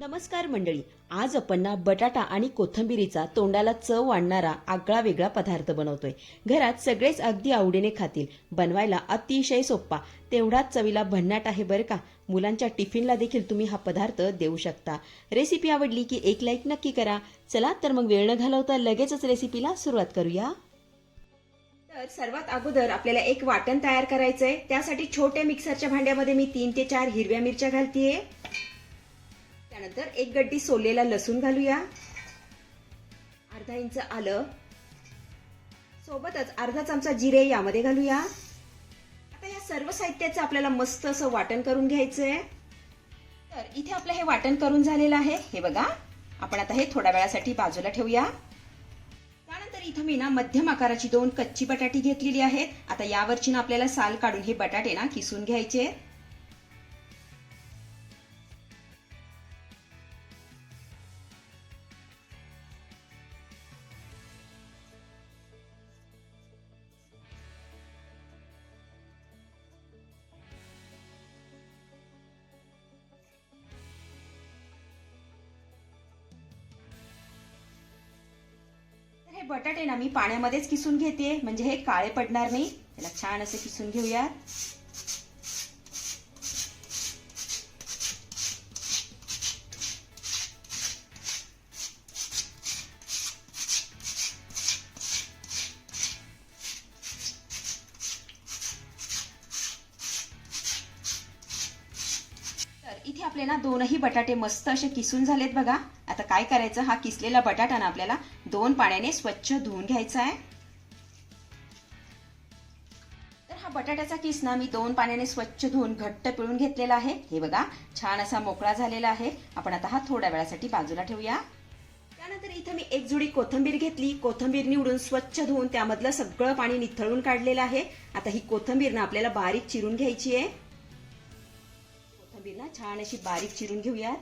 नमस्कार मंडळी आज आपण ना बटाटा आणि कोथिंबिरीचा तोंडाला चव वाढणारा आगळा वेगळा पदार्थ बनवतोय. घरात सगळेच अगदी आवडीने खातील बनवायला अतिशय सोप्पा. तेवढाच चवीला भन्नाट आहे बरं का? मुलांच्या टिफिनला देखील तुम्ही हा पदार्थ देऊ शकता. रेसिपी आवडली की एक लाईक नक्की करा. चला तर मग वेळ न घालवता लगेचच रेसिपीला सुरुवात करूया. तर सर्वात अगोदर आपल्याला एक वाटण तयार करायचंय. त्यासाठी छोट्या मिक्सरच्या भांड्यामध्ये मी तीन ते चार हिरव्या मिरच्या घालतीये. त्यानंतर एक गड्डी सोललेला लसूण घालूया. अर्धा इंच आलं. सोबतच अर्धा चमचा जिरे यामध्ये घालूया. आता या सर्व साहित्याचं आपल्याला मस्त असं वाटण करून घ्यायचं आहे तर इथे आपलं हे वाटण करून झालेलं आहे. हे बघा आपण आता हे थोड्या वेळासाठी बाजूला ठेवूया. त्यानंतर इथं मी ना मध्यम आकाराची दोन कच्ची बटाटी घेतलेली आहेत. आता यावरची ना आपल्याला साल काढून हे बटाटे ना किसून घ्यायचे. बटाटे ना मी पाण्यामध्येच किसून घेते. म्हणजे हे काळे पडणार नाही. त्याला छान असे किसून घेऊयात. आपले ना दोनही बटाटे मस्त असे किसून झालेत बघा. आता काय करायचं? हा किसलेला बटाटा ना आपल्याला दोन पाण्याने स्वच्छ धुवून घ्यायचा आहे. तर हा बटाट्याचा किस ना मी दोन पाण्याने स्वच्छ धुवून घट्ट पिळून घेतलेला आहे. हे बघा छान असा मोकळा झालेला आहे. आपण आता हा थोड्या वेळासाठी बाजूला ठेवूया. त्यानंतर इथं मी एक जुडी कोथंबीर घेतली. कोथंबीर निवडून स्वच्छ धुवून त्यामधलं सगळं पाणी निथळून काढलेलं आहे. आता ही कोथंबीर ना आपल्याला बारीक चिरून घ्यायची आहे. कोथिंबीर ना छान अशी बारीक चिरून घेऊयात.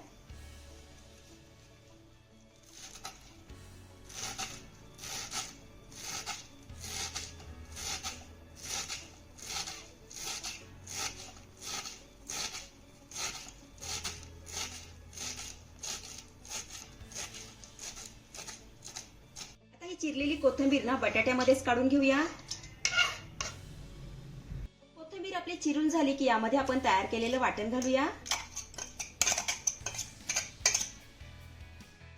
ही चिरलेली कोथिंबीर ना बटाट्यामध्येच काढून घेऊया. चिरून झाली की यामध्ये आपण तयार केलेलं वाटण घालूया.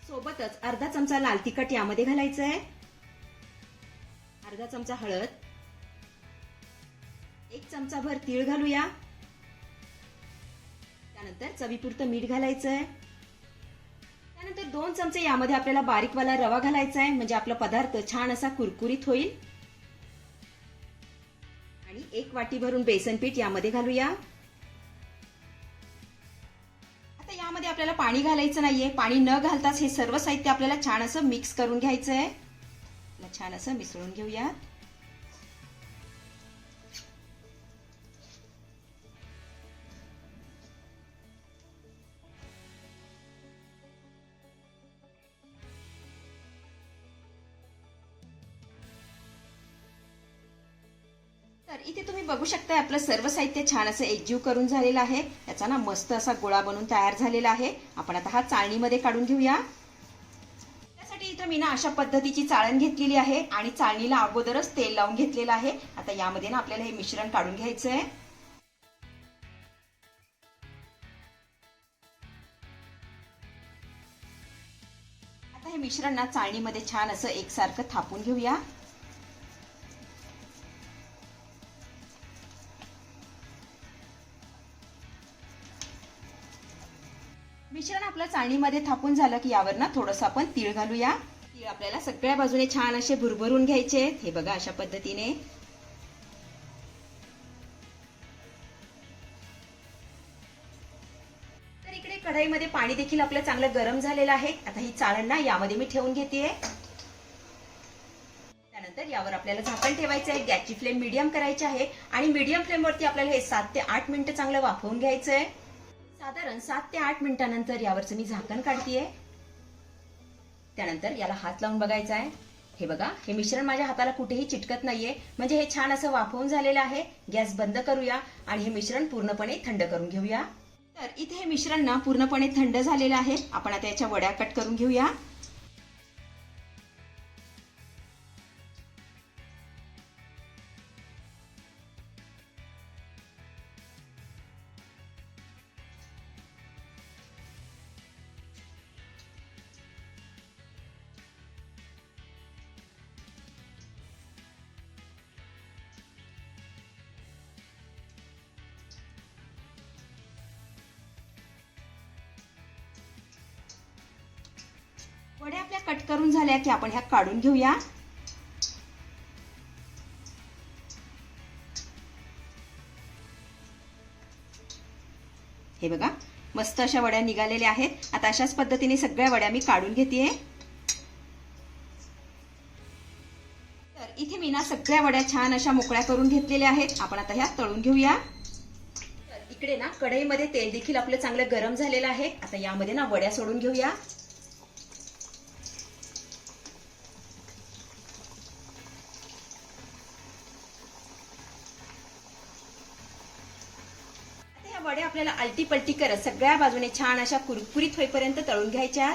सोबतच अर्धा चमचा लाल तिखट यामध्ये घालायचं आहे अर्धा चमचा हळद. एक चमचा भर तीळ घालूया. त्यानंतर चवीपुरतं मीठ घालायचं आहे त्यानंतर दोन चमचे यामध्ये आपल्याला बारीकवाला रवा घालायचा आहे म्हणजे आपला पदार्थ छान असा कुरकुरीत होईल. एक वाटी भरून बेसन पीठ यामध्ये घालूया. आता यामध्ये आपल्याला पाणी घालायचं नाहीये. पाणी न घालताच हे सर्व साहित्य आपल्याला छान असं मिक्स करून घ्यायचं आहे छान असं मिसळून घेऊया तर इथे तुम्ही बघू शकता आपलं सर्व साहित्य छान असं एकजीव करून झालेलं आहे. याचा ना मस्त असा गोळा बनून तयार झालेला आहे. आपण आता हा चाळणीमध्ये काढून घेऊया. त्यासाठी इथं मी ना अशा पद्धतीची चाळण घेतलेली आहे आणि चाळणीला अगोदरच तेल लावून घेतलेलं आहे. आता यामध्ये ना आपल्याला हे मिश्रण काढून घ्यायचं आहे आता हे मिश्रण ना चाळणीमध्ये छान असं एकसारखं थापून घेऊया. चाळणीमध्ये थापून झालं की यावर ना थोडंसं आपण तीळ घालूया. तीळ आपल्याला सगळ्या बाजूने छान असे भुरभरून घ्यायचे आहेत. हे बघा अशा पद्धतीने. तर इकडे कढईमध्ये पाणी देखील आपलं चांगलं गरम झालेलं आहे. आता ही चाळण ना यामध्ये मी ठेवून घेते. त्यानंतर यावर आपल्याला झाकण ठेवायचं आहे. गॅसची फ्लेम मीडियम करायची आहे. आणि मीडियम फ्लेमवरती आपल्याला हे सात ते आठ मिनिटं चांगलं वाफवून घ्यायचं आहे साधारण सात ते आठ मिनिटानंतर यावरचं मी झाकण काढतीये. त्यानंतर याला हात लावून बघायचा आहे. हे बघा हे मिश्रण माझ्या हाताला कुठेही चिटकत नाहीये. म्हणजे हे छान असं वाफवून झालेलं आहे. गॅस बंद करूया आणि हे मिश्रण पूर्णपणे थंड करून घेऊया. तर इथे हे मिश्रण ना पूर्णपणे थंड झालेलं आहे. आपण आता याच्या वड्या कट करून घेऊया. वड्या आपल्या कट करून झाल्या की आपण ह्या काढून घेऊया. हे बघा मस्त अशा वड्या निघालेल्या आहेत. आता अशाच पद्धतीने सगळ्या वड्या मी काढून घेते तर इथे मी ना सगळ्या वड्या छान अशा मोकळ्या करून घेतलेल्या आहेत. आपण आता ह्या तळून घेऊया. तर इकडे ना कढईमध्ये तेल देखील आपलं चांगलं गरम झालेलं आहे. आता यामध्ये ना वड्या सोडून घेऊया. आपल्याला आलटी पलटी करत सगळ्या बाजूने छान अशा कुरकुरीत होईपर्यंत तळून घ्यायच्या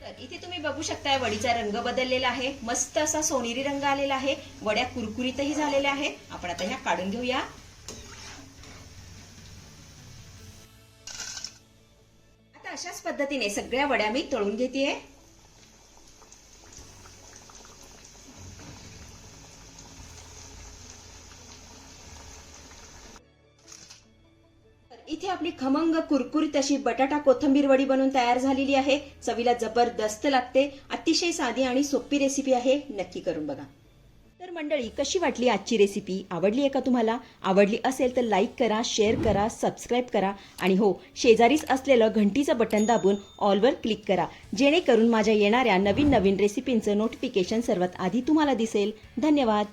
तर इथे तुम्ही बघू शकताय वडीचा रंग बदललेला आहे. मस्त असा सोनेरी रंग आलेला आहे. वड्या कुरकुरीतही झालेल्या आहेत. आपण आता ह्या काढून घेऊया. आता अशाच पद्धतीने सगळ्या वड्या मी तळून घेते इथे आपली खमंग कुरकुरीत अशी बटाटा कोथंबीर वडी बनवून तयार झालेली आहे. चवीला जबरदस्त लागते. अतिशय साधी आणि सोपी रेसिपी आहे. नक्की करून बघा. तर मंडळी कशी वाटली आजची रेसिपी आवडली आहे का तुम्हाला? आवडली असेल तर लाईक करा शेअर करा सबस्क्राईब करा. आणि हो शेजारीच असलेलं घंटीचं बटन दाबून ऑलवर क्लिक करा. जेणेकरून माझ्या येणाऱ्या नवीन नवीन रेसिपींचं नोटिफिकेशन सर्वात आधी तुम्हाला दिसेल. धन्यवाद.